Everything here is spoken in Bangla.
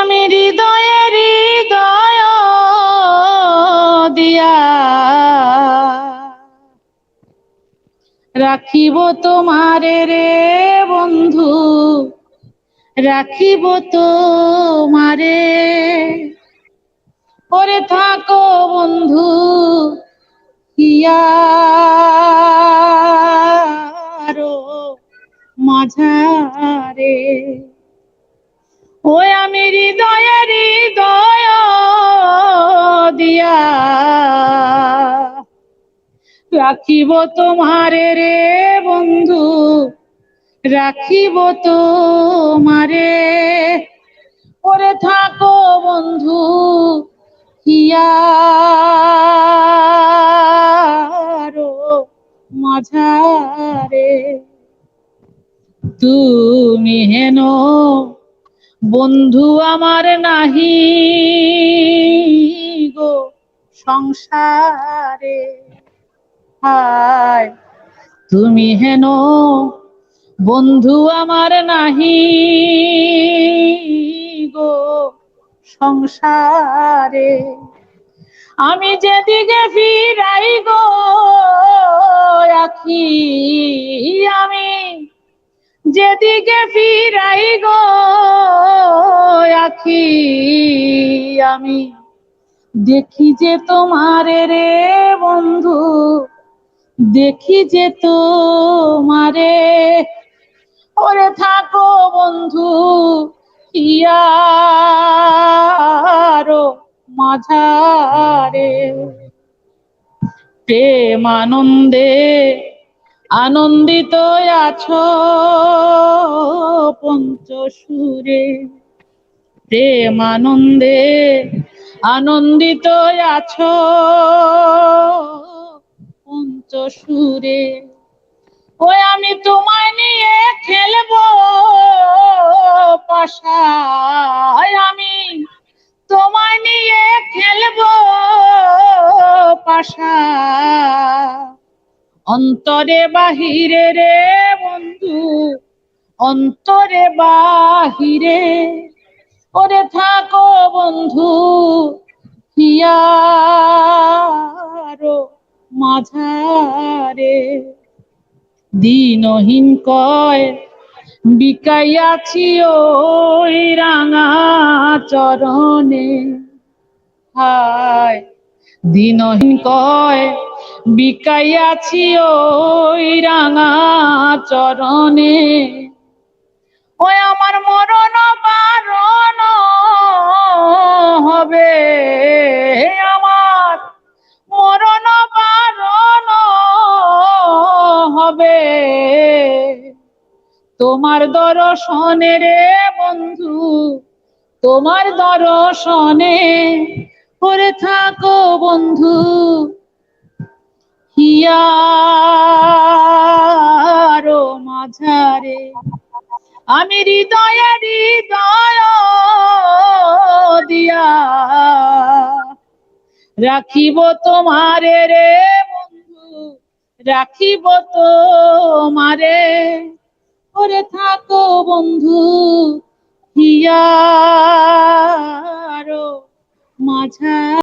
আমি হৃদয়ে হৃদয় দিয়া রাখিব তোমারে রে বন্ধু, রাখিব তোমারে। ওরে থাকো বন্ধু হিয়ারো মাঝারে। ওই আমি হৃদয়ে হৃদয় দিয়া রাখিব তোমারে রে বন্ধু, রাখিব তোমারে। ওরে থাকো বন্ধু হিয়ারো মাঝারে। তুমি হেন বন্ধু আমার নাহি গো সংসারে। হায়, তুমি হেন বন্ধু আমার নাহি গো সংসারে। আমি যেদিকে ফিরাই গো, আখি আমি যেদিকে ফিরাই গো, আখি, আমি দেখি যে তোমারে রে বন্ধু, দেখি যে তোমারে ওরে থাকো বন্ধু, ইয়ারো মাঝারে প্রেম আনন্দে আনন্দিত আছো পঞ্চসুরে। প্রেম আনন্দে আনন্দিত আছো পঞ্চসুরে। ওই আমি তোমায় নিয়ে খেলব পাশায় আমি। তোমায় নিয়ে খেলব পাশা অন্তরে বাহিরে রে বন্ধু, অন্তরে বাহিরে। ওরে থাকো বন্ধু, হিয়ারো মাঝারে। দিনহীন কয় বিকাইয়াছি ওই রাঙা চরণে। হায়, দিনহীন কয় বিকাইয়াছি ওই রাঙা চরণে। ওই আমার মরণ বারণ হবে। আমার মরণ বারণ হবে। তোমার দর্শনে রে বন্ধু, তোমার দর্শনে করে থাকো বন্ধু। মাঝারে আমি হৃদয়ে হৃদয় দিয়া রাখিব তোমারে রে বন্ধু, রাখিব তোমারে। করে থাকো বন্ধু, হিয়ারো মাঝা